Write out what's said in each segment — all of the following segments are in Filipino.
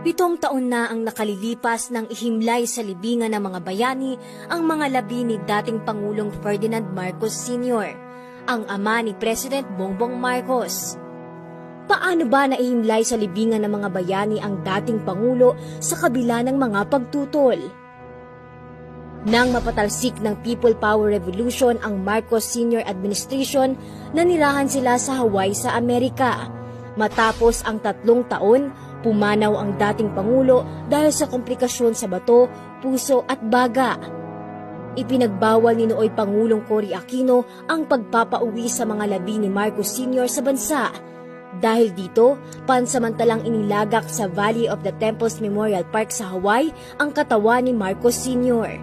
Pitong taon na ang nakalilipas ng ihimlay sa libingan ng mga bayani ang mga labi ni dating Pangulong Ferdinand Marcos Sr., ang ama ni President Bongbong Marcos. Paano ba naihimlay sa libingan ng mga bayani ang dating Pangulo sa kabila ng mga pagtutol? Nang mapatalsik ng People Power Revolution ang Marcos Sr. Administration, nanirahan sila sa Hawaii sa Amerika. Matapos ang tatlong taon, pumanaw ang dating Pangulo dahil sa komplikasyon sa bato, puso at baga. Ipinagbawal ni nooy Pangulong Cory Aquino ang pagpapauwi sa mga labi ni Marcos Sr. sa bansa. Dahil dito, pansamantalang inilagak sa Valley of the Temples Memorial Park sa Hawaii ang katawan ni Marcos Sr.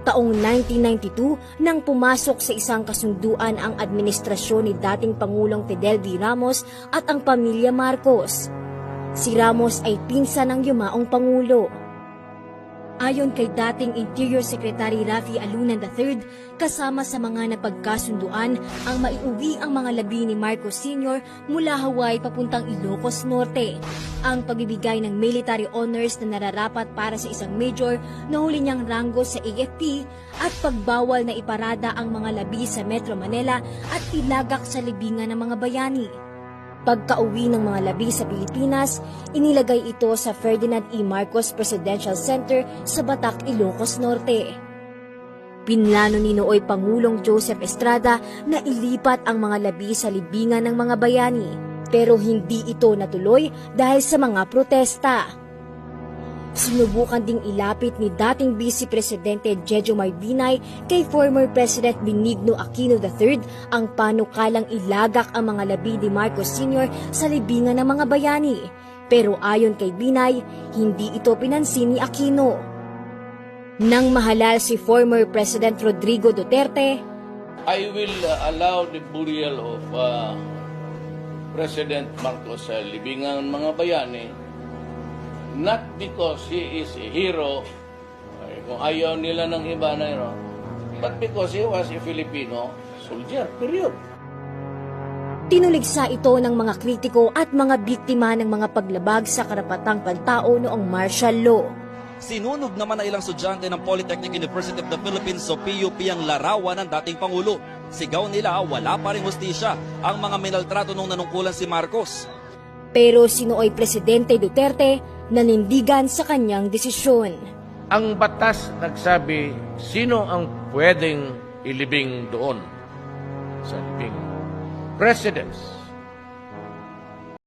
Taong 1992 nang pumasok sa isang kasunduan ang administrasyon ni dating Pangulong Fidel V. Ramos at ang pamilya Marcos. Si Ramos ay pinsan ng yumaong Pangulo. Ayon kay dating Interior Secretary Rafi Alunan III, kasama sa mga napagkasunduan ang maiuwi ang mga labi ni Marcos Sr. mula Hawaii papuntang Ilocos Norte. Ang pagbibigay ng military honors na nararapat para sa isang major na huli niyang ranggo sa AFP at pagbawal na iparada ang mga labi sa Metro Manila at ilagak sa libingan ng mga bayani. Pagka-uwi ng mga labi sa Pilipinas, inilagay ito sa Ferdinand E. Marcos Presidential Center sa Batac, Ilocos Norte. Pinlano ni nooy Pangulong Joseph Estrada na ilipat ang mga labi sa libingan ng mga bayani, pero hindi ito natuloy dahil sa mga protesta. Sinubukan ding ilapit ni dating Vice Presidente Jejo Marbinay kay former President Benigno Aquino III ang panukalang ilagak ang mga labi ni Marcos Sr. sa libingan ng mga bayani. Pero ayon kay Binay, hindi ito pinansin ni Aquino. Nang mahalal si former President Rodrigo Duterte, I will uh, allow the burial of uh, President Marcos sa libingan ng mga bayani not because he is a hero, ay, kung ayaw nila ng iba na hero, but because he was a Filipino soldier, period. Tinuligsa ito ng mga kritiko at mga biktima ng mga paglabag sa karapatang pantao noong martial law. Sinunog naman na ilang estudyante ng Polytechnic University of the Philippines o PUP ang larawan ng dating Pangulo. Sigaw nila wala pa rin hustisya ang mga minaltrato nung nanungkulan si Marcos. Pero sinooy Presidente Duterte nanindigan sa kanyang desisyon. Ang batas nagsabi sino ang pwedeng ilibing doon sa libing. Presidents